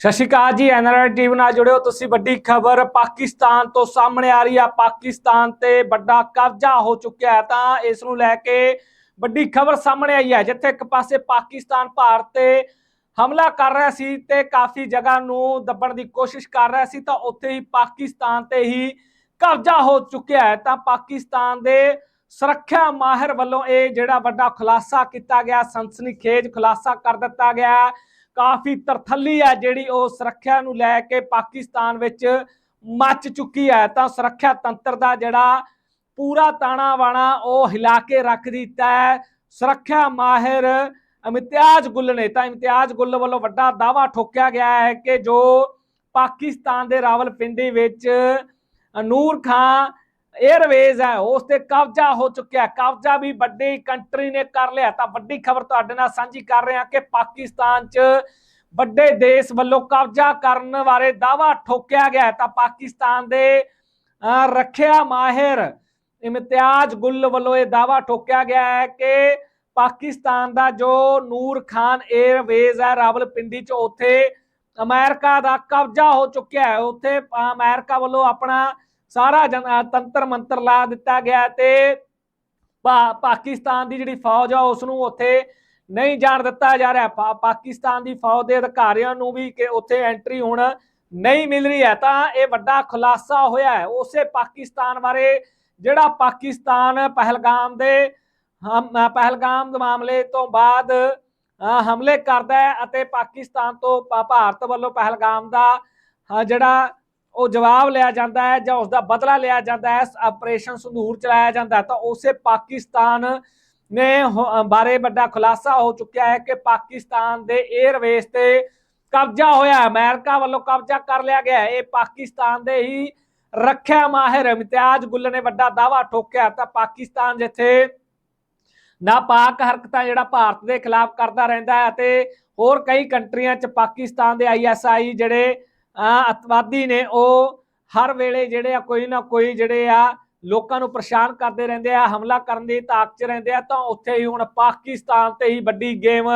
ਸਤਿ ਸ਼੍ਰੀ ਅਕਾਲ ਜੀ NRI TV ਨਾਲ ਜੁੜਿਓ ਤੁਸੀਂ ਵੱਡੀ ਖਬਰ। ਪਾਕਿਸਤਾਨ ਤੋਂ ਸਾਹਮਣੇ ਆ ਰਹੀ ਆ, ਪਾਕਿਸਤਾਨ ਤੇ ਵੱਡਾ ਕਬਜ਼ਾ ਹੋ ਚੁੱਕਿਆ ਹੈ। ਤਾਂ ਇਸ ਨੂੰ ਲੈ ਕੇ ਵੱਡੀ ਖਬਰ ਸਾਹਮਣੇ ਆਈ ਹੈ, ਜਿੱਥੇ ਇੱਕ ਪਾਸੇ ਪਾਕਿਸਤਾਨ ਭਾਰਤ ਤੇ ਹਮਲਾ ਕਰ ਰਿਹਾ ਸੀ ਤੇ ਕਾਫੀ ਜਗ੍ਹਾ ਨੂੰ ਦੱਬਣ ਦੀ ਕੋਸ਼ਿਸ਼ ਕਰ ਰਿਹਾ ਸੀ, ਤਾਂ ਉੱਥੇ ਹੀ ਪਾਕਿਸਤਾਨ ਤੇ ਹੀ ਕਬਜ਼ਾ ਹੋ ਚੁੱਕਿਆ ਹੈ। ਤਾਂ ਪਾਕਿਸਤਾਨ ਦੇ ਸੁਰੱਖਿਆ ਮਾਹਿਰ ਵੱਲੋਂ ਇਹ ਜਿਹੜਾ ਵੱਡਾ ਖੁਲਾਸਾ ਕੀਤਾ ਗਿਆ, ਸਨਸਨੀਖੇਜ ਖੁਲਾਸਾ ਕਰ ਦਿੱਤਾ ਗਿਆ। ਹੈ। ਕਾਫੀ ਤਰਥੱਲੀ ਹੈ ਜਿਹੜੀ ਉਹ ਸੁਰੱਖਿਆ ਨੂੰ ਲੈ ਕੇ ਪਾਕਿਸਤਾਨ ਵਿੱਚ ਮੱਚ ਚੁੱਕੀ ਹੈ। ਤਾਂ ਸੁਰੱਖਿਆ ਤੰਤਰ ਦਾ ਜਿਹੜਾ ਪੂਰਾ ਤਾਣਾ ਬਾਣਾ ਉਹ ਹਿਲਾ ਕੇ ਰੱਖ ਦਿੱਤਾ ਹੈ। ਸੁਰੱਖਿਆ ਮਾਹਿਰ ਇਮਤਿਆਜ਼ ਗੁੱਲ ਨੇ ਤਾਂ ਇਮਤਿਆਜ਼ ਗੁੱਲ ਵੱਲੋਂ ਵੱਡਾ ਦਾਵਾ ਠੋਕਿਆ ਗਿਆ ਹੈ ਕਿ ਜੋ ਪਾਕਿਸਤਾਨ ਦੇ ਰਾਵਲਪਿੰਡੀ ਵਿੱਚ ਨੂਰ ਖਾਨ 에ਅਰਵੇਜ਼ ਹੈ ਉਸ ਤੇ ਕਬਜ਼ਾ ਹੋ ਚੁੱਕਿਆ ਕਬਜ਼ਾ ਵੀ ਵੱਡੀ ਕੰਟਰੀ ਨੇ ਕਰ ਲਿਆ। ਤਾਂ ਵੱਡੀ ਖਬਰ ਤੁਹਾਡੇ ਨਾਲ ਸਾਂਝੀ ਕਰ ਰਹੇ ਹਾਂ ਕਿ ਪਾਕਿਸਤਾਨ 'ਚ ਵੱਡੇ ਦੇਸ਼ ਵੱਲੋਂ ਕਬਜ਼ਾ ਕਰਨ ਬਾਰੇ ਦਾਵਾ ਠੋਕਿਆ ਗਿਆ ਤਾਂ ਪਾਕਿਸਤਾਨ ਦੇ ਰੱਖਿਆ ਮਾਹਿਰ ਇਮਤਿਆਜ਼ ਗੁੱਲ ਵੱਲੋਂ ਇਹ ਦਾਵਾ ਠੋਕਿਆ ਗਿਆ ਹੈ ਕਿ ਪਾਕਿਸਤਾਨ ਦਾ ਜੋ ਨੂਰ ਖਾਨ 에ਅਰਵੇਜ਼ ਹੈ ਰਾਵਲਪਿੰਡੀ 'ਚ ਉੱਥੇ ਅਮਰੀਕਾ ਦਾ ਕਬਜ਼ਾ ਹੋ ਚੁੱਕਿਆ ਹੈ। ਉੱਥੇ ਅ, ਅਮਰੀਕਾ ਵੱਲੋਂ ਆਪਣਾ ਸਾਰਾ ਤੰਤਰ ਮੰਤਰ ਲਾ ਦਿੱਤਾ ਗਿਆ ਤੇ ਪਾਕਿਸਤਾਨ ਦੀ ਜਿਹੜੀ ਫੌਜ ਆ ਉਸ ਨੂੰ ਉੱਥੇ ਨਹੀਂ ਜਾਣ ਦਿੱਤਾ ਜਾ ਰਿਹਾ। ਪਾਕਿਸਤਾਨ ਦੀ ਫੌਜ ਦੇ ਅਧਿਕਾਰੀਆਂ ਨੂੰ ਵੀ ਕਿ ਉੱਥੇ ਐਂਟਰੀ ਹੁਣ ਨਹੀਂ ਮਿਲ ਰਹੀ ਹੈ। ਤਾਂ ਇਹ ਵੱਡਾ ਖੁਲਾਸਾ ਹੋਇਆ ਹੈ। ਉਸੇ ਪਾਕਿਸਤਾਨ ਬਾਰੇ ਜਿਹੜਾ ਪਾਕਿਸਤਾਨ ਪਹਿਲਗਾਮ ਦੇ ਪਹਿਲਗਾਮ ਦੇ ਮਾਮਲੇ ਤੋਂ ਬਾਅਦ ਅ, ਹਮਲੇ ਕਰਦਾ ਹੈ ਅਤੇ ਪਾਕਿਸਤਾਨ ਤੋਂ ਭਾਰਤ ਵੱਲੋਂ ਪਹਿਲਗਾਮ ਦਾ ਜਿਹੜਾ ਉਹ ਜਵਾਬ ਲਿਆ ਜਾਂਦਾ ਹੈ ਜਾਂ ਉਸ ਦਾ ਬਦਲਾ ਲਿਆ ਜਾਂਦਾ ਹੈ, ਆਪਰੇਸ਼ਨ ਸੰਧੂਰ ਚਲਾਇਆ ਜਾਂਦਾ ਤਾਂ ਉਸੇ ਪਾਕਿਸਤਾਨ ਨੇ ਬਾਰੇ ਵੱਡਾ ਖੁਲਾਸਾ ਹੋ ਚੁੱਕਿਆ ਹੈ ਕਿ ਪਾਕਿਸਤਾਨ ਦੇ 에ਅਰਵੇਜ਼ ਤੇ ਕਬਜ਼ਾ ਹੋਇਆ ਅਮਰੀਕਾ ਵੱਲੋਂ ਕਬਜ਼ਾ ਕਰ ਲਿਆ ਗਿਆ ਇਹ ਪਾਕਿਸਤਾਨ ਦੇ ਹੀ ਰੱਖਿਆ ਮਾਹਿਰ ਇਮਤਿਆਜ਼ ਗੁੱਲ ਨੇ ਵੱਡਾ ਦਾਵਾ ਠੋਕਿਆ ਤਾਂ ਪਾਕਿਸਤਾਨ ਜਿੱਥੇ ਨਾਪਾਕ ਹਰਕਤਾਂ ਜਿਹੜਾ ਭਾਰਤ ਦੇ ਖਿਲਾਫ ਕਰਦਾ ਰਹਿੰਦਾ ਹੈ ਅਤੇ ਹੋਰ ਕਈ ਕੰਟਰੀਆਂ 'ਚ ਪਾਕਿਸਤਾਨ ਦੇ ਆਈਐਸਆਈ ਜਿਹੜੇ ਅਤਵਾਦੀ ਨੇ ਉਹ ਹਰ ਵੇਲੇ ਜਿਹੜੇ ਆ ਕੋਈ ਨਾ ਕੋਈ ਜਿਹੜੇ ਆ ਲੋਕਾਂ ਨੂੰ ਪਰੇਸ਼ਾਨ ਕਰਦੇ ਰਹਿੰਦੇ ਆ, ਹਮਲਾ ਕਰਨ ਦੀ ਤਾਕ 'ਚ ਰਹਿੰਦੇ ਆ, ਤਾਂ ਉੱਥੇ ਹੀ ਹੁਣ ਪਾਕਿਸਤਾਨ ਤੇ ਹੀ ਵੱਡੀ ਗੇਮ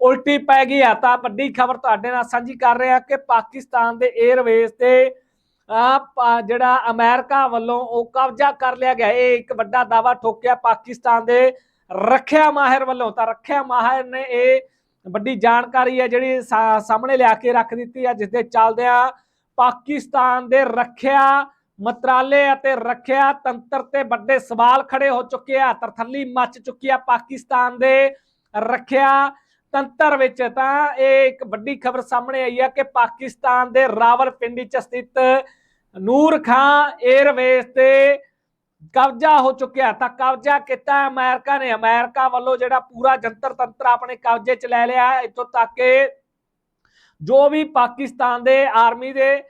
ਉਲਟੀ ਪੈ ਗਈ ਆ। ਤਾਂ ਵੱਡੀ ਖਬਰ ਤੁਹਾਡੇ ਨਾਲ ਸਾਂਝੀ ਕਰ ਰਹੇ ਆ ਕਿ ਪਾਕਿਸਤਾਨ ਦੇ 에ਅਰਵੇਜ਼ ਤੇ ਆ ਜਿਹੜਾ ਅਮਰੀਕਾ ਵੱਲੋਂ ਉਹ ਕਬਜ਼ਾ ਕਰ ਲਿਆ ਗਿਆ। ਇਹ ਇੱਕ ਵੱਡਾ ਦਾਵਾ ਠੋਕਿਆ ਪਾਕਿਸਤਾਨ ਦੇ ਰੱਖਿਆ ਮਾਹਿਰ ਵੱਲੋਂ। ਤਾਂ ਰੱਖਿਆ ਮਾਹਿਰ ਨੇ ਇਹ ਵੱਡੀ ਜਾਣਕਾਰੀ ਹੈ ਜਿਹੜੀ ਸਾਹਮਣੇ ਲਿਆ ਕੇ ਰੱਖ ਦਿੱਤੀ ਹੈ ਜਿਸ ਦੇ ਚੱਲਦਿਆਂ ਪਾਕਿਸਤਾਨ ਦੇ ਰੱਖਿਆ ਮੰਤਰਾਲੇ ਅਤੇ ਰੱਖਿਆ ਤੰਤਰ ਤੇ ਵੱਡੇ ਸਵਾਲ ਖੜੇ ਹੋ ਚੁੱਕੇ ਆ, ਤਰਥੱਲੀ ਮੱਚ ਚੁੱਕੀ ਆ ਪਾਕਿਸਤਾਨ ਦੇ ਰੱਖਿਆ ਤੰਤਰ ਵਿੱਚ। ਤਾਂ ਇਹ ਇੱਕ ਵੱਡੀ ਖਬਰ ਸਾਹਮਣੇ ਆਈ ਹੈ ਕਿ ਪਾਕਿਸਤਾਨ ਦੇ ਰਾਵਲਪਿੰਡੀ ਚ ਸਥਿਤ ਨੂਰ ਖਾਨ 에ਅਰਵੇਜ਼ ਤੇ ਕਬਜ਼ਾ ਹੋ ਚੁੱਕਿਆ ਤਾਂ ਕਬਜ਼ਾ ਕੀਤਾ ਅਮਰੀਕਾ ਨੇ। ਅਮਰੀਕਾ ਵੱਲੋਂ ਜਿਹੜਾ ਪੂਰਾ ਜੰਤਰ ਤੰਤਰ ਆਪਣੇ ਕਬਜ਼ੇ 'ਚ ਲੈ ਲਿਆ। ਇੱਥੋਂ ਤੱਕ ਕਿ ਜੋ ਵੀ ਪਾਕਿਸਤਾਨ ਦੇ ਆਰਮੀ ਦੇ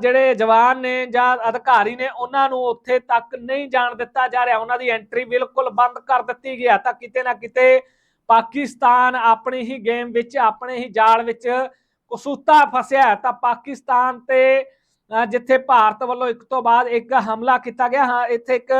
ਜਿਹੜੇ ਜਵਾਨ ਨੇ ਜਾਂ ਅਧਿਕਾਰੀ ਨੇ, ਉਹਨਾਂ ਨੂੰ ਉੱਥੇ ਤੱਕ ਨਹੀਂ ਜਾਣ ਦਿੱਤਾ ਜਾ ਰਿਹਾ। ਉਹਨਾਂ ਦੀ ਐਂਟਰੀ ਬਿਲਕੁਲ ਬੰਦ ਕਰ ਦਿੱਤੀ ਗਿਆ ਤਾਂ ਕਿਤੇ ਨਾ ਕਿਤੇ ਪਾਕਿਸਤਾਨ ਆਪਣੀ ਹੀ ਗੇਮ ਵਿੱਚ, ਆਪਣੇ ਹੀ ਜਾਲ ਵਿੱਚ ਕਸੂਤਾ ਫਸਿਆ ਤਾਂ ਪਾਕਿਸਤਾਨ ਤੇ ਜਿੱਥੇ ਭਾਰਤ ਵੱਲੋਂ ਇੱਕ ਤੋਂ ਬਾਅਦ ਇੱਕ ਹਮਲਾ ਕੀਤਾ ਗਿਆ, ਹਾਂ, ਇੱਥੇ ਇੱਕ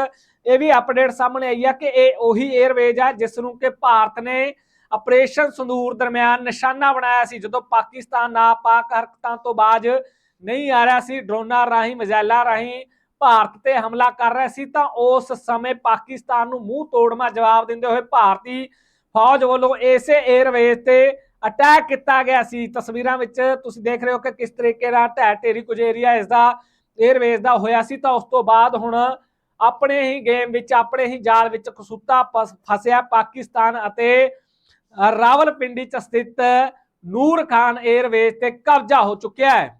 ਇਹ ਵੀ ਅਪਡੇਟ ਸਾਹਮਣੇ ਆਈ ਹੈ ਕਿ ਇਹ ਉਹੀ 에ਅਰਵੇਜ਼ ਹੈ ਜਿਸ ਨੂੰ ਕਿ ਭਾਰਤ ਨੇ ਆਪਰੇਸ਼ਨ ਸੰਦੂਰ ਦਰਮਿਆਨ ਨਿਸ਼ਾਨਾ ਬਣਾਇਆ ਸੀ, ਜਦੋਂ ਪਾਕਿਸਤਾਨ ਨਾਪਾਕ ਹਰਕਤਾਂ ਤੋਂ ਬਾਅਦ ਨਹੀਂ ਆ ਰਿਹਾ ਸੀ, ਡਰੋਨਾਂ ਰਾਹੀਂ, ਮਿਜ਼ਾਈਲਾਂ ਰਾਹੀਂ ਭਾਰਤ ਤੇ ਹਮਲਾ ਕਰ ਰਿਹਾ ਸੀ, ਤਾਂ ਉਸ ਸਮੇਂ ਪਾਕਿਸਤਾਨ ਨੂੰ ਮੂੰਹ ਤੋੜਮਾ ਜਵਾਬ ਦਿੰਦੇ ਹੋਏ ਭਾਰਤੀ ਫੌਜ ਵੱਲੋਂ ਇਸੇ 에ਅਰਵੇਜ਼ ਤੇ ਅਟੈਕ ਕੀਤਾ ਗਿਆ ਸੀ। ਤਸਵੀਰਾਂ ਵਿੱਚ ਤੁਸੀਂ ਦੇਖ ਰਹੇ ਹੋ ਕਿ ਕਿਸ ਤਰੀਕੇ ਨਾਲ ਢਹਿ ਢੇਰੀ ਕੁਝ ਏਰੀਆ ਇਸ ਦਾ 에ਅਰਵੇਜ਼ ਦਾ ਹੋਇਆ ਸੀ। ਤਾਂ ਉਸ ਤੋਂ ਬਾਅਦ ਹੁਣ ਆਪਣੇ ਹੀ ਗੇਮ ਵਿੱਚ, ਆਪਣੇ ਹੀ ਜਾਲ ਵਿੱਚ ਕਸੂਤਾ ਫਸ- ਫਸਿਆ ਪਾਕਿਸਤਾਨ ਅਤੇ ਰਾਵਲਪਿੰਡੀ ਚ ਸਥਿਤ ਨੂਰ ਖਾਨ 에ਅਰਵੇਜ਼ ਤੇ ਕਬਜ਼ਾ ਹੋ ਚੁੱਕਿਆ ਹੈ।